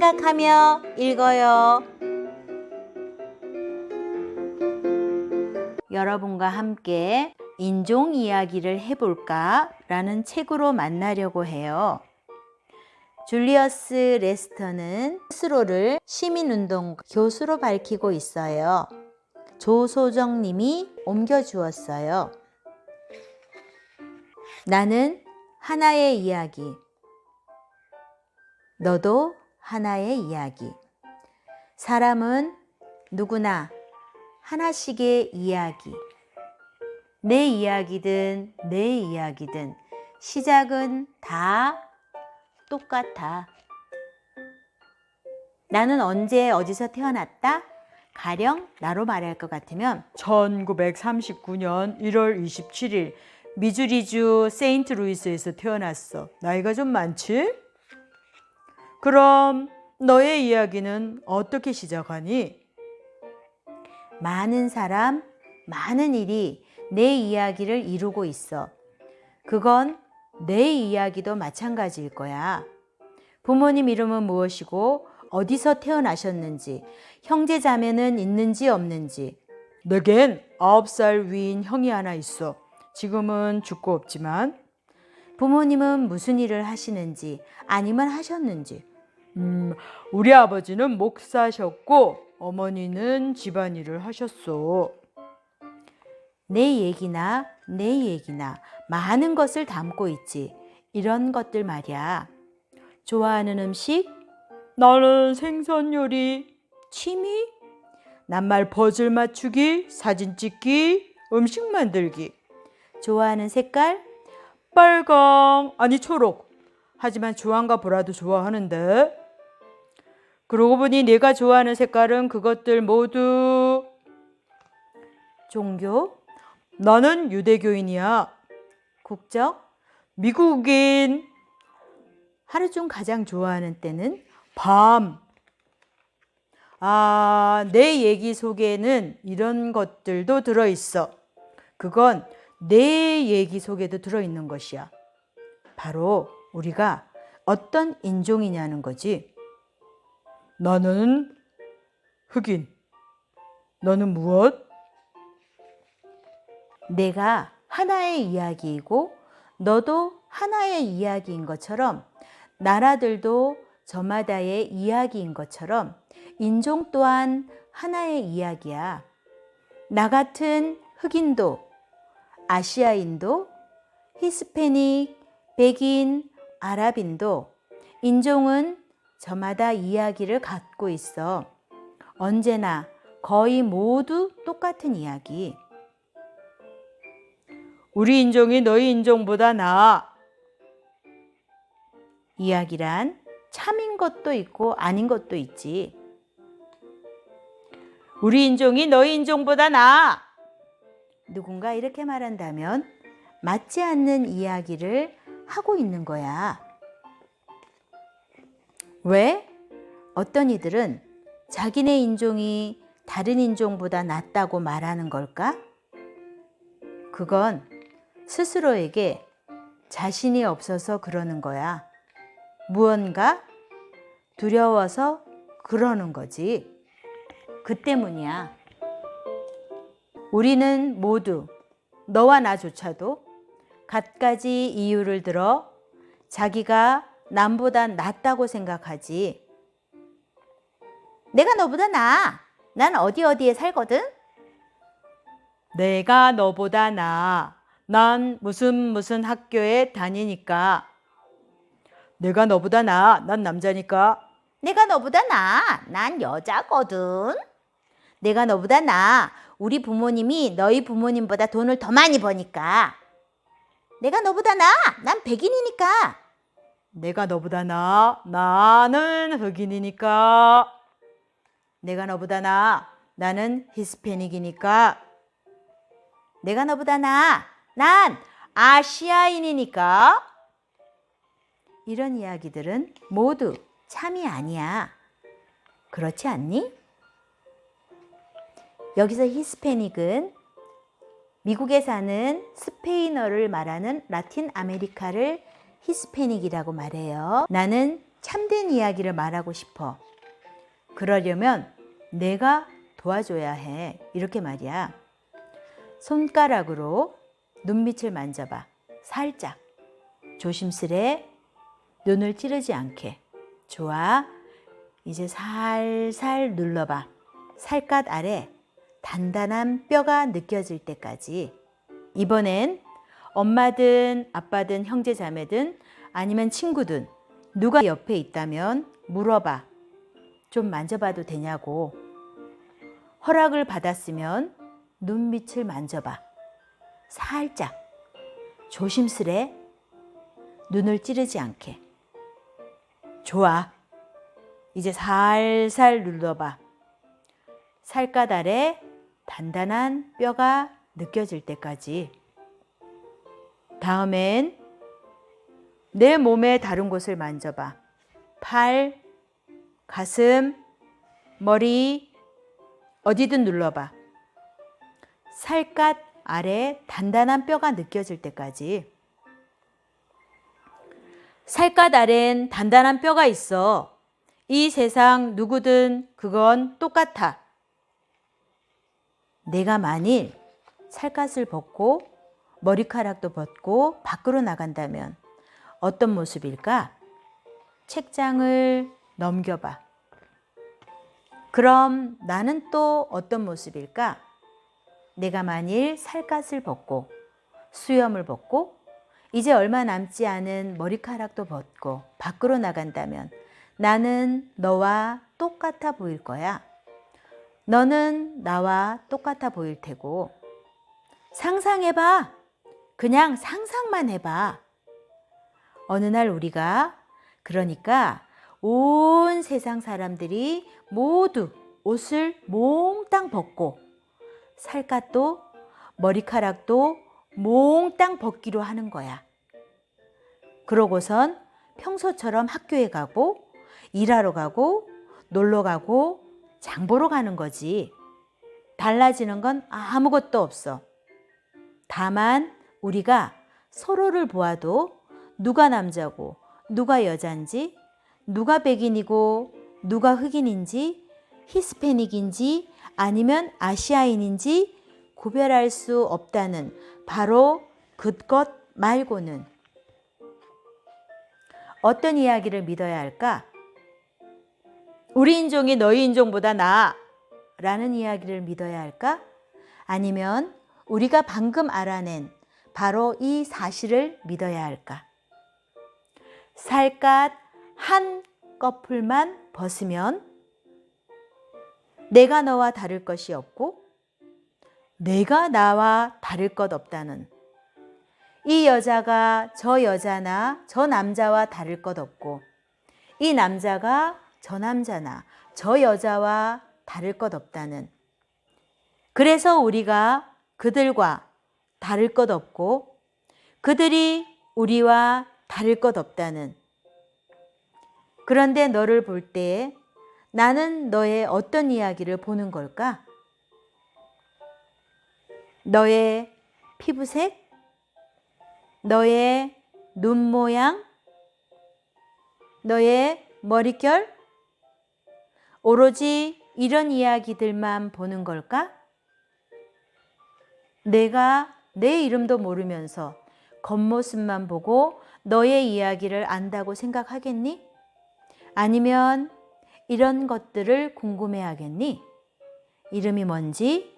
생각하며 읽어요. 여러분과 함께 인종 이야기를 해볼까? 라는 책으로 만나려고 해요. 줄리어스 레스터는 스스로를 시민운동 교수로 밝히고 있어요. 조소정 님이 옮겨주었어요. 나는 하나의 이야기. 너도 하나의 이야기. 사람은 누구나 하나씩의 이야기. 내 이야기든 내 이야기든 시작은 다 똑같아. 나는 언제 어디서 태어났다? 가령 나로 말할 것 같으면 1939년 1월 27일 미주리주 세인트 루이스에서 태어났어. 나이가 좀 많지? 그럼 너의 이야기는 어떻게 시작하니? 많은 사람, 많은 일이 내 이야기를 이루고 있어. 그건 내 이야기도 마찬가지일 거야. 부모님 이름은 무엇이고 어디서 태어나셨는지, 형제 자매는 있는지 없는지. 내겐 9살 위인 형이 하나 있어. 지금은 죽고 없지만 부모님은 무슨 일을 하시는지 아니면 하셨는지. 음, 우리 아버지는 목사셨고 어머니는 집안일을 하셨어. 내 얘기나 내 얘기나 많은 것을 담고 있지. 이런 것들 말이야. 좋아하는 음식, 나는 생선 요리, 취미, 낱말 퍼즐 맞추기, 사진 찍기, 음식 만들기. 좋아하는 색깔, 빨강, 아니 초록. 하지만 주황과 보라도 좋아하는데. 그러고 보니 내가 좋아하는 색깔은 그것들 모두 종교, 나는 유대교인이야. 국적, 미국인. 하루 중 가장 좋아하는 때는 밤. 아, 내 얘기 속에는 이런 것들도 들어있어. 그건 내 얘기 속에도 들어있는 것이야. 바로 우리가 어떤 인종이냐는 거지. 나는 흑인. 너는 무엇? 내가 하나의 이야기이고 너도 하나의 이야기인 것처럼 나라들도 저마다의 이야기인 것처럼 인종 또한 하나의 이야기야. 나 같은 흑인도, 아시아인도, 히스패닉, 백인, 아랍인도 인종은 저마다 이야기를 갖고 있어. 언제나 거의 모두 똑같은 이야기. 우리 인종이 너희 인종보다 나아. 이야기란 참인 것도 있고 아닌 것도 있지. 우리 인종이 너희 인종보다 나아. 누군가 이렇게 말한다면 맞지 않는 이야기를 하고 있는 거야. 왜? 어떤 이들은 자기네 인종이 다른 인종보다 낫다고 말하는 걸까? 그건 스스로에게 자신이 없어서 그러는 거야. 무언가 두려워서 그러는 거지. 그 때문이야. 우리는 모두 너와 나조차도 갖가지 이유를 들어 자기가 남보다 낫다고 생각하지. 내가 너보다 나아. 난 어디 어디에 살거든. 내가 너보다 나아. 난 무슨 무슨 학교에 다니니까. 내가 너보다 나아. 난 남자니까. 내가 너보다 나아. 난 여자거든. 내가 너보다 나아. 우리 부모님이 너희 부모님보다 돈을 더 많이 버니까. 내가 너보다 나아. 난 백인이니까. 내가 너보다 나아. 나는 흑인이니까. 내가 너보다 나아. 나는 히스패닉이니까. 내가 너보다 나아. 난 아시아인이니까. 이런 이야기들은 모두 참이 아니야. 그렇지 않니? 여기서 히스패닉은 미국에 사는 스페인어를 말하는 라틴 아메리카를 히스패닉이라고 말해요. 나는 참된 이야기를 말하고 싶어. 그러려면 내가 도와줘야 해. 이렇게 말이야. 손가락으로 눈밑을 만져봐. 살짝. 조심스레 눈을 찌르지 않게. 좋아. 이제 살살 눌러봐. 살갗 아래 단단한 뼈가 느껴질 때까지. 이번엔 엄마든 아빠든 형제 자매든 아니면 친구든 누가 옆에 있다면 물어봐. 좀 만져봐도 되냐고. 허락을 받았으면 눈밑을 만져봐. 살짝. 조심스레 눈을 찌르지 않게. 좋아. 이제 살살 눌러봐. 아래 단단한 뼈가 느껴질 때까지. 다음엔 내 몸의 다른 곳을 만져봐. 팔, 가슴, 머리, 어디든 눌러봐. 살갗 아래 단단한 뼈가 느껴질 때까지. 살갗 아래엔 단단한 뼈가 있어. 이 세상 누구든 그건 똑같아. 내가 만일 살갗을 벗고 머리카락도 벗고 밖으로 나간다면 어떤 모습일까? 책장을 넘겨봐. 그럼 나는 또 어떤 모습일까? 내가 만일 살갗을 벗고 수염을 벗고 이제 얼마 남지 않은 머리카락도 벗고 밖으로 나간다면 나는 너와 똑같아 보일 거야. 너는 나와 똑같아 보일 테고. 상상해봐. 그냥 상상만 해봐. 어느 날 우리가 그러니까 온 세상 사람들이 모두 옷을 몽땅 벗고 살갗도 머리카락도 몽땅 벗기로 하는 거야. 그러고선 평소처럼 학교에 가고 일하러 가고 놀러 가고 장 보러 가는 거지. 달라지는 건 아무것도 없어. 다만 우리가 서로를 보아도 누가 남자고 누가 여잔지 누가 백인이고 누가 흑인인지 히스패닉인지 아니면 아시아인인지 구별할 수 없다는 바로 그것 말고는 어떤 이야기를 믿어야 할까? 우리 인종이 너희 인종보다 나아 라는 이야기를 믿어야 할까? 아니면 우리가 방금 알아낸 바로 이 사실을 믿어야 할까? 살갗 한 꺼풀만 벗으면 내가 너와 다를 것이 없고 내가 나와 다를 것 없다는 이 여자가 저 여자나 저 남자와 다를 것 없고 이 남자가 저 남자나 저 여자와 다를 것 없다는 그래서 우리가 그들과 다를 것 없고 그들이 우리와 다를 것 없다는 그런데 너를 볼때 나는 너의 어떤 이야기를 보는 걸까? 너의 피부색? 너의 눈 모양? 너의 머릿결? 오로지 이런 이야기들만 보는 걸까? 내가 내 이름도 모르면서 겉모습만 보고 너의 이야기를 안다고 생각하겠니? 아니면 이런 것들을 궁금해 하겠니? 이름이 뭔지,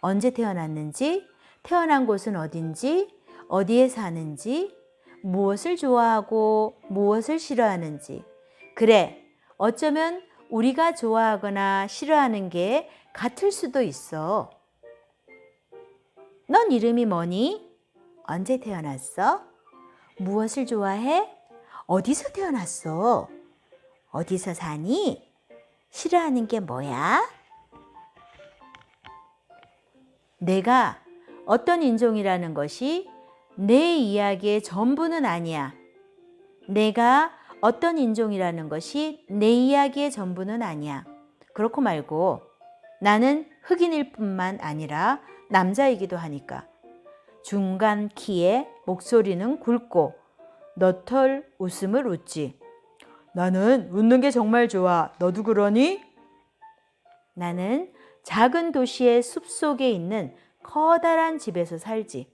언제 태어났는지, 태어난 곳은 어딘지, 어디에 사는지, 무엇을 좋아하고 무엇을 싫어하는지. 그래, 어쩌면 우리가 좋아하거나 싫어하는 게 같을 수도 있어. 넌 이름이 뭐니? 언제 태어났어? 무엇을 좋아해? 어디서 태어났어? 어디서 사니? 싫어하는 게 뭐야? 내가 어떤 인종이라는 것이 내 이야기의 전부는 아니야. 내가 어떤 인종이라는 것이 내 이야기의 전부는 아니야. 그렇고 말고 나는 흑인일 뿐만 아니라 남자이기도 하니까. 중간 키에 목소리는 굵고 너털 웃음을 웃지. 나는 웃는 게 정말 좋아. 너도 그러니? 나는 작은 도시의 숲 속에 있는 커다란 집에서 살지.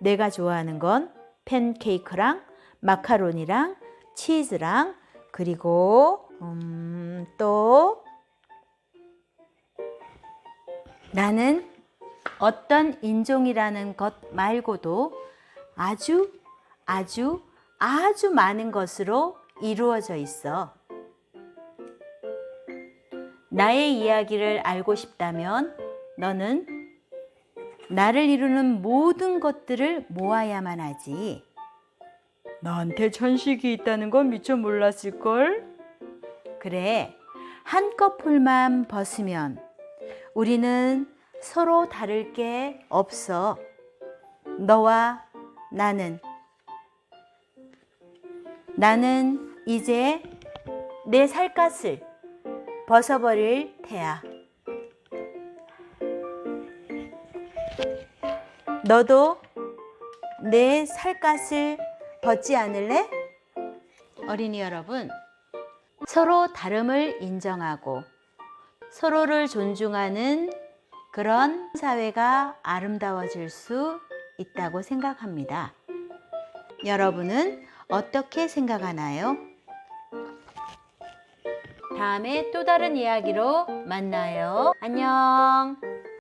내가 좋아하는 건 팬케이크랑 마카로니랑 치즈랑 그리고 음, 또 나는 어떤 인종이라는 것 말고도 아주 아주 아주 많은 것으로 이루어져 있어. 나의 이야기를 알고 싶다면 너는 나를 이루는 모든 것들을 모아야만 하지. 나한테 천식이 있다는 건 미처 몰랐을걸? 그래, 한 꺼풀만 벗으면 우리는 서로 다를 게 없어. 너와 나는. 나는 이제 내 살갗을 벗어버릴 테야. 너도 내 살갗을 벗지 않을래? 어린이 여러분, 서로 다름을 인정하고 서로를 존중하는 그런 사회가 아름다워질 수 있다고 생각합니다. 여러분은 어떻게 생각하나요? 다음에 또 다른 이야기로 만나요. 안녕.